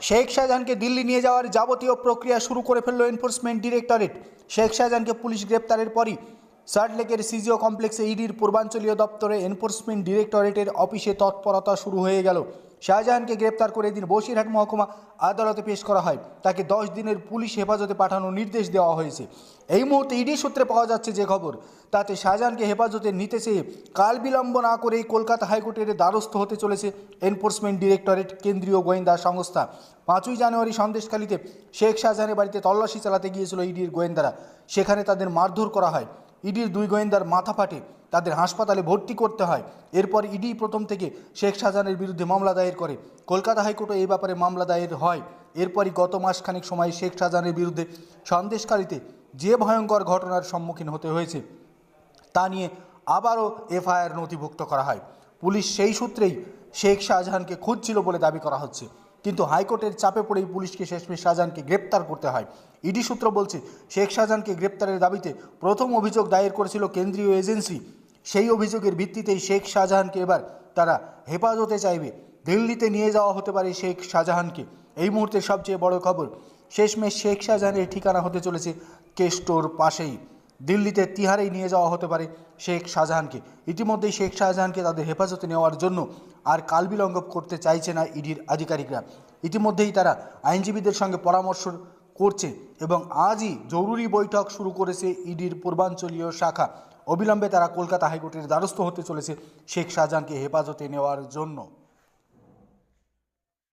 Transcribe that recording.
শেখ শাহজাহানকে দিল্লি নিয়ে যাওয়ার যাবতীয় প্রক্রিয়া শুরু করে ফেলল এনফোর্সমেন্ট ডিরেক্টরেট শেখ শাহজাহানকে পুলিশ গ্রেপ্তারের পরই সার্টলেকের সিজিও কমপ্লেক্সে ইডির পূর্বাঞ্চলীয় দপ্তরে এনফোর্সমেন্ট ডিরেক্টরেটের অফিসে তৎপরতা শুরু হয়ে গেল। শাহজাহানকে গ্রেপ্তার করে এদিন বসিরহাট মহকুমা আদালতে পেশ করা হয়। তাকে দশ দিনের পুলিশ হেফাজতে পাঠানোর নির্দেশ দেওয়া হয়েছে। এই মুহূর্তে ইডি সূত্রে পাওয়া যাচ্ছে যে খবর, তাতে শাহজাহানকে হেফাজতে নিতে চেয়ে কাল বিলম্ব না করেই কলকাতা হাইকোর্টের দ্বারস্থ হতে চলেছে এনফোর্সমেন্ট ডিরেক্টরেট কেন্দ্রীয় গোয়েন্দা সংস্থা। পাঁচই জানুয়ারি সন্দেশখালীতে শেখ শাহজাহানের বাড়িতে তল্লাশি চালাতে গিয়েছিল ইডির গোয়েন্দারা। সেখানে তাদের মারধর করা হয়। ইডির দুই গোয়েন্দার মাথা ফাটে, তাদের হাসপাতালে ভর্তি করতে হয়। এরপর ইডি প্রথম থেকে শেখ শাহজাহানের বিরুদ্ধে মামলা দায়ের করে। কলকাতা হাইকোর্টে এই ব্যাপারে মামলা দায়ের হয়। এরপরই গত মাসখানেক সময় শেখ শাহজাহানের বিরুদ্ধে সন্দেশকারীতে যে ভয়ঙ্কর ঘটনার সম্মুখীন হতে হয়েছে, তা নিয়ে আবারও এফআইআর নথিভুক্ত করা হয়। পুলিশ সেই সূত্রেই শেখ শাহজাহানকে খুঁজছিল বলে দাবি করা হচ্ছে। কিন্তু হাইকোর্টের চাপে পড়েই পুলিশকে শেষমেশ শাহজাহানকে গ্রেপ্তার করতে হয়। ইডি সূত্র বলছে, শেখ শাহজাহানকে গ্রেপ্তারের দাবিতে প্রথম অভিযোগ দায়ের করেছিল কেন্দ্রীয় এজেন্সি। সেই অভিযোগের ভিত্তিতেই শেখ শাহজাহানকে এবার তারা হেফাজতে চাইবে। দিল্লিতে নিয়ে যাওয়া হতে পারে শেখ শাহজাহানকে। এই মুহূর্তে সবচেয়ে বড় খবর, শেষমেশ শেখ শাহজাহানের ঠিকানা হতে চলেছে কেস্টোর পাশেই। দিল্লিতে তিহারেই নিয়ে যাওয়া হতে পারে শেখ শাহজাহানকে। ইতিমধ্যেই শেখ শাহজাহানকে তাদের হেফাজতে নেওয়ার জন্য আর কালবিলম্ব করতে চাইছে না ইডির আধিকারিকরা। ইতিমধ্যেই তারা আইনজীবীদের সঙ্গে পরামর্শ করছে এবং আজই জরুরি বৈঠক শুরু করেছে ইডির পূর্বাঞ্চলীয় শাখা। অবিলম্বে তারা কলকাতা হাইকোর্টের দ্বারস্থ হতে চলেছে শেখ শাহজাহানকে হেফাজতে নেওয়ার জন্য।